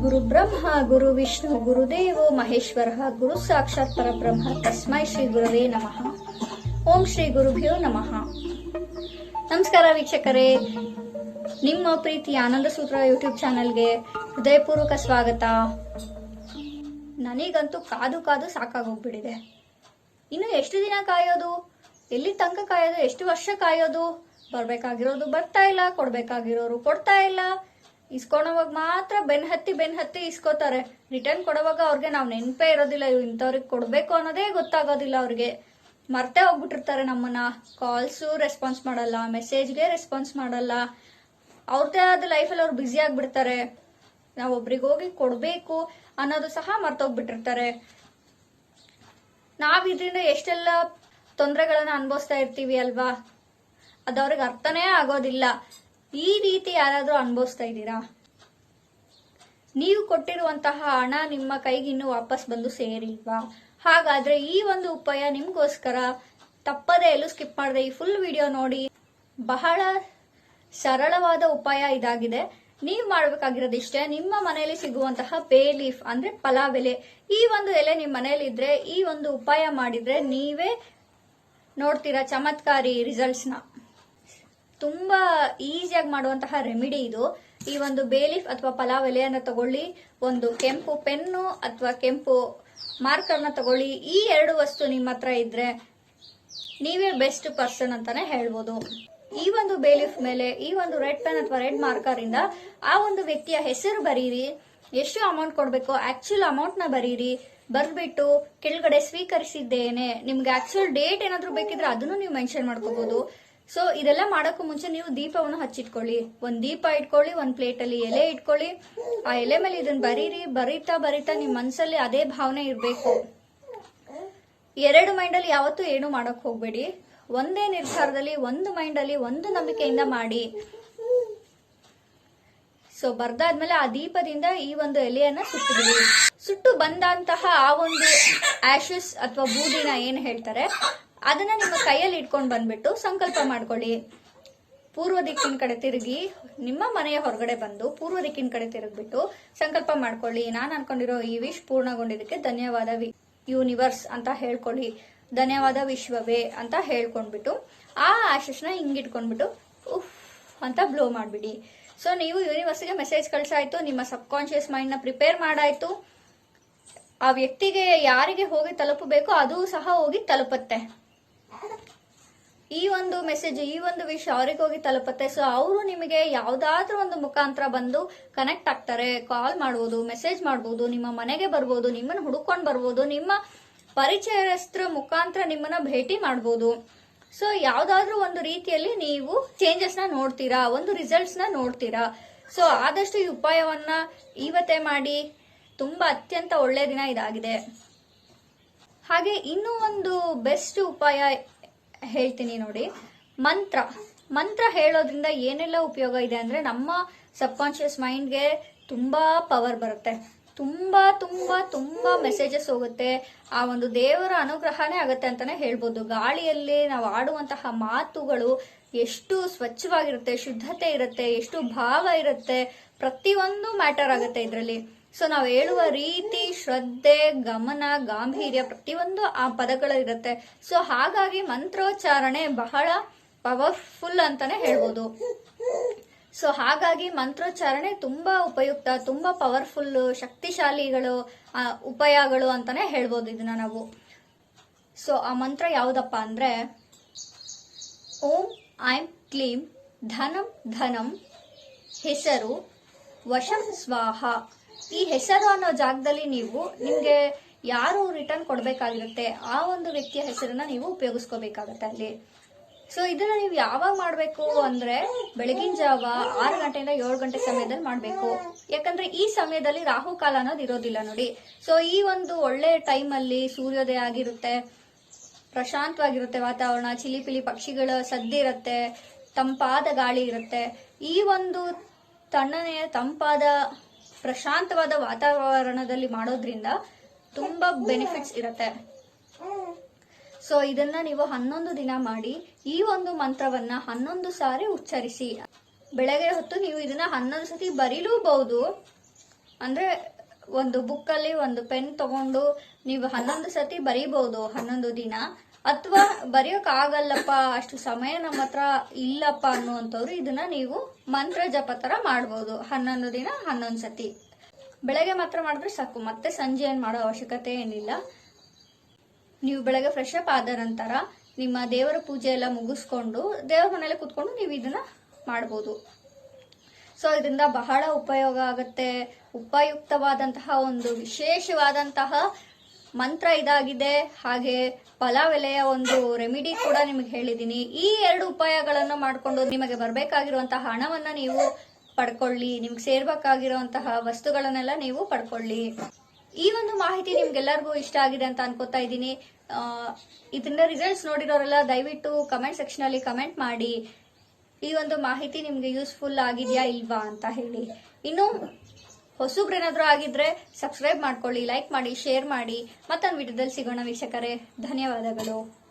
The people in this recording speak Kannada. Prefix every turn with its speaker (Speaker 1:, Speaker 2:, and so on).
Speaker 1: ಗುರು ಬ್ರಹ್ಮ ಗುರು ವಿಷ್ಣು, ಗುರುದೇವೋ ಮಹೇಶ್ವರ, ಗುರು ಸಾಕ್ಷಾತ್ ಪರಬ್ರಹ್ಮ, ತಸ್ಮೈ ಶ್ರೀ ಗುರುವೇ ನಮಃ. ಓಂ ಶ್ರೀ ಗುರುಭ್ಯೋ ನಮಃ. ನಮಸ್ಕಾರ ವೀಕ್ಷಕರೇ. ನಿಮ್ಮ ಪ್ರೀತಿ ಆನಂದ ಸೂತ್ರ ಯೂಟ್ಯೂಬ್ ಚಾನೆಲ್ಗೆ ಹೃದಯಪೂರ್ವಕ ಸ್ವಾಗತ. ನನಗಂತೂ ಕಾದು ಕಾದು ಸಾಕಾಗೋಗ್ಬಿಟ್ಟಿದೆ. ಇನ್ನು ಎಷ್ಟು ದಿನ ಕಾಯೋದು? ಎಲ್ಲಿ ತನಕ ಕಾಯೋದು? ಎಷ್ಟು ವರ್ಷ ಕಾಯೋದು? ಬರ್ಬೇಕಾಗಿರೋದು ಬರ್ತಾ ಇಲ್ಲ, ಕೊಡ್ಬೇಕಾಗಿರೋರು ಕೊಡ್ತಾ ಇಲ್ಲ. ಇಸ್ಕೊಳೋವಾಗ ಮಾತ್ರ ಬೆನ್ ಹತ್ತಿ ಬೆನ್ ಹತ್ತಿ ಇಸ್ಕೋತಾರೆ. ರಿಟರ್ನ್ ಕೊಡೋವಾಗ ಅವ್ರಿಗೆ ನಾವು ನೆನಪೇ ಇರೋದಿಲ್ಲ ಇವ್ ಇಂಥವ್ರಿಗೆ ಕೊಡಬೇಕು ಅನ್ನೋದೇ ಗೊತ್ತಾಗೋದಿಲ್ಲ ಅವ್ರಿಗೆ. ಮರ್ತೇ ಹೋಗ್ಬಿಟ್ಟಿರ್ತಾರೆ ನಮ್ಮನ್ನ. ಕಾಲ್ಸು ರೆಸ್ಪಾನ್ಸ್ ಮಾಡಲ್ಲ ಮೆಸೇಜ್ಗೆ ರೆಸ್ಪಾನ್ಸ್ ಮಾಡಲ್ಲ. ಅವ್ರದ್ದೇ ಆದ ಲೈಫಲ್ಲಿ ಅವ್ರು ಬ್ಯುಸಿ ಆಗ್ಬಿಡ್ತಾರೆ. ನಾವು ಒಬ್ರಿಗೆ ಹೋಗಿ ಕೊಡಬೇಕು ಅನ್ನೋದು ಸಹ ಮರ್ತೋಗ್ಬಿಟ್ಟಿರ್ತಾರೆ. ನಾವ್ ಇದರಿಂದ ಎಷ್ಟೆಲ್ಲ ತೊಂದರೆಗಳನ್ನ ಅನುಭವಿಸ್ತಾ ಇರ್ತೀವಿ ಅಲ್ವಾ? ಅದು ಅವ್ರಿಗೆ ಅರ್ಥನೇ ಆಗೋದಿಲ್ಲ. ಈ ರೀತಿ ಯಾರಾದರೂ ಅನುಭವಿಸ್ತಾ ಇದ್ದೀರಾ? ನೀವು ಕೊಟ್ಟಿರುವಂತಹ ಹಣ ನಿಮ್ಮ ಕೈಗೆ ಇನ್ನೂ ವಾಪಸ್ ಬಂದು ಸೇರಿಲ್ವಾ? ಹಾಗಾದ್ರೆ ಈ ಒಂದು ಉಪಾಯ ನಿಮಗೋಸ್ಕರ ತಪ್ಪದೇ ಎಲ್ಲೂ ಸ್ಕಿಪ್ ಮಾಡದೆ ಈ ಫುಲ್ ವಿಡಿಯೋ ನೋಡಿ. ಬಹಳ ಸರಳವಾದ ಉಪಾಯ ಇದಾಗಿದೆ. ನೀವು ಮಾಡಬೇಕಾಗಿರೋದಿಷ್ಟೇ, ನಿಮ್ಮ ಮನೆಯಲ್ಲಿ ಸಿಗುವಂತಹ ಬೇ ಲೀಫ್ ಅಂದ್ರೆ ಪಲಾವ್ ಈ ಒಂದು ಎಲೆ ನಿಮ್ಮ ಮನೆಯಲ್ಲಿ ಇದ್ರೆ ಈ ಒಂದು ಉಪಾಯ ಮಾಡಿದ್ರೆ ನೀವೇ ನೋಡ್ತೀರಾ ಚಮತ್ಕಾರಿ ರಿಸಲ್ಟ್ಸ್ನ ತುಂಬಾ ಈಸಿಯಾಗಿ ಮಾಡುವಂತಹ ರೆಮಿಡಿ ಇದು. ಈ ಒಂದು ಬೇಲೀಫ್ ಅಥವಾ ಪಲಾವ್ ಎಲೆಯನ್ನ ತಗೊಳ್ಳಿ, ಒಂದು ಕೆಂಪು ಪೆನ್ನು ಅಥವಾ ಕೆಂಪು ಮಾರ್ಕರ್ನ ತಗೊಳ್ಳಿ. ಈ ಎರಡು ವಸ್ತು ನಿಮ್ಮ ಹತ್ರ ಇದ್ರೆ ನೀವೇ ಬೆಸ್ಟ್ ಪರ್ಸನ್ ಅಂತಾನೆ ಹೇಳ್ಬೋದು. ಈ ಒಂದು ಬೇಲಿಫ್ ಮೇಲೆ, ಈ ಒಂದು ರೆಡ್ ಪೆನ್ ಅಥವಾ ರೆಡ್ ಮಾರ್ಕರ್ ಇಂದ ಆ ಒಂದು ವ್ಯಕ್ತಿಯ ಹೆಸರು ಬರೀರಿ. ಎಷ್ಟು ಅಮೌಂಟ್ ಕೊಡಬೇಕು ಆಕ್ಚುಲ್ ಅಮೌಂಟ್ನ ಬರೀರಿ. ಬರ್ಬಿಟ್ಟು ಕೆಳಗಡೆ ಸ್ವೀಕರಿಸಿದ್ದೇನೆ. ನಿಮ್ಗೆ ಆಕ್ಚುಲ್ ಡೇಟ್ ಏನಾದ್ರು ಬೇಕಿದ್ರೆ ಅದನ್ನು ನೀವು ಮೆನ್ಷನ್ ಮಾಡ್ಕೋಬಹುದು ಸೊ ಇದೆಲ್ಲ ಮಾಡೋಕ್ಕೂ ಮುಂಚೆ ನೀವು ದೀಪವನ್ನು ಹಚ್ಚಿಟ್ಕೊಳ್ಳಿ. ಒಂದ್ ದೀಪ ಇಟ್ಕೊಳ್ಳಿ, ಒಂದ್ ಪ್ಲೇಟ್ ಅಲ್ಲಿ ಎಲೆ ಇಟ್ಕೊಳ್ಳಿ. ಆ ಎಲೆ ಮೇಲೆ ಇದನ್ನ ಬರೀರಿ, ಬರೀತಾ ಬರೀತಾ ನಿಮ್ ಮನ್ಸಲ್ಲಿ ಅದೇ ಭಾವನೆ ಇರ್ಬೇಕು. ಎರಡು ಮೈಂಡ್ ಅಲ್ಲಿ ಯಾವತ್ತೂ ಏನು ಮಾಡಕ್ ಹೋಗ್ಬೇಡಿ. ಒಂದೇ ನಿರ್ಧಾರದಲ್ಲಿ, ಒಂದು ಮೈಂಡ್ ಅಲ್ಲಿ ಒಂದು ನಂಬಿಕೆಯಿಂದ ಮಾಡಿ. ಸೊ ಬರ್ದಾದ್ಮೇಲೆ ಆ ದೀಪದಿಂದ ಈ ಒಂದು ಎಲೆಯನ್ನ ಸುಟ್ಟಿದ್ವಿ. ಸುಟ್ಟು ಬಂದಂತಹ ಆ ಒಂದು ಆಶಸ್ ಅಥವಾ ಬೂದಿನ ಏನ್ ಹೇಳ್ತಾರೆ? ಅದನ್ನ ನಿಮ್ಮ ಕೈಯಲ್ಲಿ ಇಟ್ಕೊಂಡು ಬಂದ್ಬಿಟ್ಟು ಸಂಕಲ್ಪ ಮಾಡ್ಕೊಳ್ಳಿ. ಪೂರ್ವ ದಿಕ್ಕಿನ ಕಡೆ ತಿರುಗಿ, ನಿಮ್ಮ ಮನೆಯ ಹೊರಗಡೆ ಬಂದು ಪೂರ್ವ ದಿಕ್ಕಿನ ಕಡೆ ತಿರುಗ್ಬಿಟ್ಟು ಸಂಕಲ್ಪ ಮಾಡ್ಕೊಳ್ಳಿ. ನಾನು ಅನ್ಕೊಂಡಿರೋ ಈ ವಿಶ್ ಪೂರ್ಣಗೊಂಡಿದ್ದಕ್ಕೆ ಧನ್ಯವಾದ ಯೂನಿವರ್ಸ್ ಅಂತ ಹೇಳ್ಕೊಳ್ಳಿ. ಧನ್ಯವಾದ ವಿಶ್ವವೇ ಅಂತ ಹೇಳ್ಕೊಂಡ್ಬಿಟ್ಟು, ಆ ಆಶಸ್ನ ಹಿಂಗಿಟ್ಕೊಂಡ್ಬಿಟ್ಟು, ಉಫ್ ಅಂತ ಬ್ಲೋ ಮಾಡಿಬಿಡಿ. ಸೊ ನೀವು ಯೂನಿವರ್ಸ್ಗೆ ಮೆಸೇಜ್ ಕಳ್ಸಾಯ್ತು, ನಿಮ್ಮ ಸಬ್ ಕಾನ್ಶಿಯಸ್ ಮೈಂಡ್ನ ಪ್ರಿಪೇರ್ ಮಾಡಾಯ್ತು. ಆ ವ್ಯಕ್ತಿಗೆ ಯಾರಿಗೆ ಹೋಗಿ ತಲುಪಬೇಕೋ, ಅದು ಸಹ ಹೋಗಿ ತಲುಪತ್ತೆ. ಈ ಒಂದು ಮೆಸೇಜ್ ಈ ಒಂದು ವಿಷಯ ಅವ್ರಿಗೆ ಹೋಗಿ ತಲುಪತ್ತೆ. ಸೊ ಅವರು ನಿಮಗೆ ಯಾವ್ದಾದ್ರು ಒಂದು ಮುಖಾಂತರ ಬಂದು ಕನೆಕ್ಟ್ ಆಗ್ತಾರೆ. ಕಾಲ್ ಮಾಡ್ಬೋದು ಮೆಸೇಜ್ ಮಾಡ್ಬೋದು, ನಿಮ್ಮ ಮನೆಗೆ ಬರ್ಬೋದು, ನಿಮ್ಮನ್ನ ಹುಡುಕೊಂಡು ಬರ್ಬೋದು, ನಿಮ್ಮ ಪರಿಚಯಸ್ಥರ ಮುಖಾಂತರ ನಿಮ್ಮನ್ನ ಭೇಟಿ ಮಾಡ್ಬೋದು. ಸೊ ಯಾವ್ದಾದ್ರೂ ಒಂದು ರೀತಿಯಲ್ಲಿ ನೀವು ಚೇಂಜಸ್ನ ನೋಡ್ತೀರಾ, ಒಂದು ರಿಸಲ್ಟ್ಸ್ನ ನೋಡ್ತೀರಾ. ಸೊ ಆದಷ್ಟು ಈ ಉಪಾಯವನ್ನ ಇವತ್ತೇ ಮಾಡಿ. ತುಂಬಾ ಅತ್ಯಂತ ಒಳ್ಳೆ ದಿನ ಇದಾಗಿದೆ. ಹಾಗೆ ಇನ್ನೂ ಒಂದು ಬೆಸ್ಟ್ ಉಪಾಯ ಹೇಳ್ತೀನಿ ನೋಡಿ. ಮಂತ್ರ. ಮಂತ್ರ ಹೇಳೋದ್ರಿಂದ ಏನೆಲ್ಲ ಉಪಯೋಗ ಇದೆ ಅಂದ್ರೆ ನಮ್ಮ ಸಬ್ ಕಾನ್ಶಿಯಸ್ ಮೈಂಡ್ಗೆ ತುಂಬಾ ಪವರ್ ಬರುತ್ತೆ. ತುಂಬಾ ತುಂಬಾ ತುಂಬಾ ಮೆಸೇಜಸ್ ಹೋಗುತ್ತೆ. ಆ ಒಂದು ದೇವರ ಅನುಗ್ರಹನೇ ಆಗುತ್ತೆ ಅಂತಾನೆ ಹೇಳ್ಬೋದು. ಗಾಳಿಯಲ್ಲಿ ನಾವು ಆಡುವಂತಹ ಮಾತುಗಳು ಎಷ್ಟು ಸ್ವಚ್ಛವಾಗಿರುತ್ತೆ, ಶುದ್ಧತೆ ಇರುತ್ತೆ, ಎಷ್ಟು ಭಾವ ಇರುತ್ತೆ, ಪ್ರತಿಯೊಂದು ಮ್ಯಾಟರ್ ಆಗುತ್ತೆ ಇದರಲ್ಲಿ. ಸೊ ನಾವು ಹೇಳುವ ರೀತಿ, ಶ್ರದ್ಧೆ, ಗಮನ, ಗಾಂಭೀರ್ಯ ಪ್ರತಿಯೊಂದು ಆ ಪದಗಳಿರುತ್ತೆ ಸೊ ಹಾಗಾಗಿ ಮಂತ್ರೋಚ್ಚಾರಣೆ ಬಹಳ ಪವರ್ಫುಲ್ ಅಂತಾನೆ ಹೇಳ್ಬೋದು. ಸೊ ಹಾಗಾಗಿ ಮಂತ್ರೋಚ್ಚಾರಣೆ ತುಂಬಾ ಉಪಯುಕ್ತ, ತುಂಬಾ ಪವರ್ಫುಲ್ ಶಕ್ತಿಶಾಲಿಗಳು ಉಪಾಯಗಳು ಅಂತಾನೆ ಹೇಳ್ಬೋದು ಇದನ್ನ ನಾವು. ಸೊ ಆ ಮಂತ್ರ ಯಾವುದಪ್ಪ ಅಂದ್ರೆ, ಓಂ ಐಂ ಕ್ಲೀಂ ಧನಂ ಧನಂ ಹೆಸರು ವಶಂ ಸ್ವಾಹ. ಈ ಹೆಸರು ಅನ್ನೋ ಜಾಗದಲ್ಲಿ ನೀವು ನಿಮ್ಗೆ ಯಾರು ರಿಟರ್ನ್ ಕೊಡ್ಬೇಕಾಗಿರುತ್ತೆ, ಆ ಒಂದು ವ್ಯಕ್ತಿಯ ಹೆಸರನ್ನ ನೀವು ಉಪಯೋಗಿಸ್ಕೋಬೇಕಾಗತ್ತೆ ಅಲ್ಲಿ. ಸೊ ಇದನ್ನ ನೀವು ಯಾವಾಗ ಮಾಡ್ಬೇಕು ಅಂದ್ರೆ ಬೆಳಗಿನ ಜಾವ ಆರು ಗಂಟೆಯಿಂದ ಏಳು ಗಂಟೆ ಸಮಯದಲ್ಲಿ ಮಾಡ್ಬೇಕು. ಯಾಕಂದ್ರೆ ಈ ಸಮಯದಲ್ಲಿ ರಾಹು ಕಾಲ ಅನ್ನೋದು ಇರೋದಿಲ್ಲ ನೋಡಿ. ಸೊ ಈ ಒಂದು ಒಳ್ಳೆ ಟೈಮ್ ಅಲ್ಲಿ ಸೂರ್ಯೋದಯ ಆಗಿರುತ್ತೆ, ಪ್ರಶಾಂತವಾಗಿರುತ್ತೆ ವಾತಾವರಣ, ಚಿಲಿಪಿಲಿ ಪಕ್ಷಿಗಳ ಸದ್ದಿರುತ್ತೆ ತಂಪಾದ ಗಾಳಿ ಇರುತ್ತೆ. ಈ ಒಂದು ತಣ್ಣನೆಯ ತಂಪಾದ ಪ್ರಶಾಂತವಾದ ವಾತಾವರಣದಲ್ಲಿ ಮಾಡೋದ್ರಿಂದ ತುಂಬಾ ಬೆನಿಫಿಟ್ಸ್ ಇರುತ್ತೆ. ಸೊ ಇದನ್ನ ನೀವು ಹನ್ನೊಂದು ದಿನ ಮಾಡಿ, ಈ ಒಂದು ಮಂತ್ರವನ್ನ ಹನ್ನೊಂದು ಸಾರಿ ಉಚ್ಚರಿಸಿ ಬೆಳಗ್ಗೆ ಹೊತ್ತು ನೀವು ಇದನ್ನ ಹನ್ನೊಂದು ಸತಿ ಬರೀಲೂಬಹುದು. ಅಂದ್ರೆ ಒಂದು ಬುಕ್ಕಲ್ಲಿ ಒಂದು ಪೆನ್ ತಗೊಂಡು ನೀವು ಹನ್ನೊಂದು ಸತಿ ಬರೀಬಹುದು, ಹನ್ನೊಂದು ದಿನ. ಅಥವಾ ಬರೆಯೋಕ್ ಆಗಲ್ಲಪ್ಪ, ಅಷ್ಟು ಸಮಯ ನಮ್ಮ ಹತ್ರ ಇಲ್ಲಪ್ಪ ಅನ್ನುವಂಥವ್ರು ಇದನ್ನ ನೀವು ಮಂತ್ರ ಜಪ ಥರ ಮಾಡ್ಬೋದು. ಹನ್ನೊಂದು ದಿನ, ಹನ್ನೊಂದು ಸತಿ. ಬೆಳಗ್ಗೆ ಮಾತ್ರ ಮಾಡಿದ್ರೆ ಸಾಕು. ಮತ್ತೆ ಸಂಜೆ ಏನು ಮಾಡೋ ಅವಶ್ಯಕತೆ ಏನಿಲ್ಲ. ನೀವು ಬೆಳಗ್ಗೆ ಫ್ರೆಶ್ ಅಪ್ ಆದ ನಂತರ ನಿಮ್ಮ ದೇವರ ಪೂಜೆ ಎಲ್ಲ ಮುಗಿಸ್ಕೊಂಡು, ದೇವರ ಮನೇಲಿ ಕುತ್ಕೊಂಡು ನೀವು ಇದನ್ನ ಮಾಡ್ಬೋದು. ಸೊ ಇದರಿಂದ ಬಹಳ ಉಪಯೋಗ ಆಗುತ್ತೆ. ಉಪಯುಕ್ತವಾದಂತಹ ಒಂದು ವಿಶೇಷವಾದಂತಹ ಮಂತ್ರ ಇದಾಗಿದೆ. ಹಾಗೆ ಫಲವೆಲೆಯ ಒಂದು ರೆಮಿಡಿ ಕೂಡ ನಿಮಗೆ ಹೇಳಿದ್ದೀನಿ ಈ ಎರಡು ಉಪಾಯಗಳನ್ನು ಮಾಡಿಕೊಂಡು ನಿಮಗೆ ಬರಬೇಕಾಗಿರುವಂತಹ ಹಣವನ್ನ ನೀವು ಪಡ್ಕೊಳ್ಳಿ. ನಿಮ್ಗೆ ಸೇರ್ಬೇಕಾಗಿರುವಂತಹ ವಸ್ತುಗಳನ್ನೆಲ್ಲ ನೀವು ಪಡ್ಕೊಳ್ಳಿ. ಈ ಒಂದು ಮಾಹಿತಿ ನಿಮ್ಗೆಲ್ಲರಿಗೂ ಇಷ್ಟ ಆಗಿದೆ ಅಂತ ಅನ್ಕೋತಾ ಇದ್ದೀನಿ. ಇದನ್ನ ರಿಸಲ್ಟ್ಸ್ ನೋಡಿರೋರೆಲ್ಲ ದಯವಿಟ್ಟು ಕಮೆಂಟ್ ಸೆಕ್ಷನ್ ಅಲ್ಲಿ ಕಮೆಂಟ್ ಮಾಡಿ. ಈ ಒಂದು ಮಾಹಿತಿ ನಿಮಗೆ ಯೂಸ್ಫುಲ್ ಆಗಿದೆಯಾ ಇಲ್ವಾ ಅಂತ ಹೇಳಿ. ಇನ್ನು ಹೊಸಬ್ರೇನಾದ್ರೂ ಆಗಿದ್ರೆ ಸಬ್ಸ್ಕ್ರೈಬ್ ಮಾಡ್ಕೊಳ್ಳಿ ಲೈಕ್ ಮಾಡಿ ಶೇರ್ ಮಾಡಿ. ಮತ್ತೊಂದು ವಿಡಿಯೋದಲ್ಲಿ ಸಿಗೋಣ ವೀಕ್ಷಕರೇ. ಧನ್ಯವಾದಗಳು.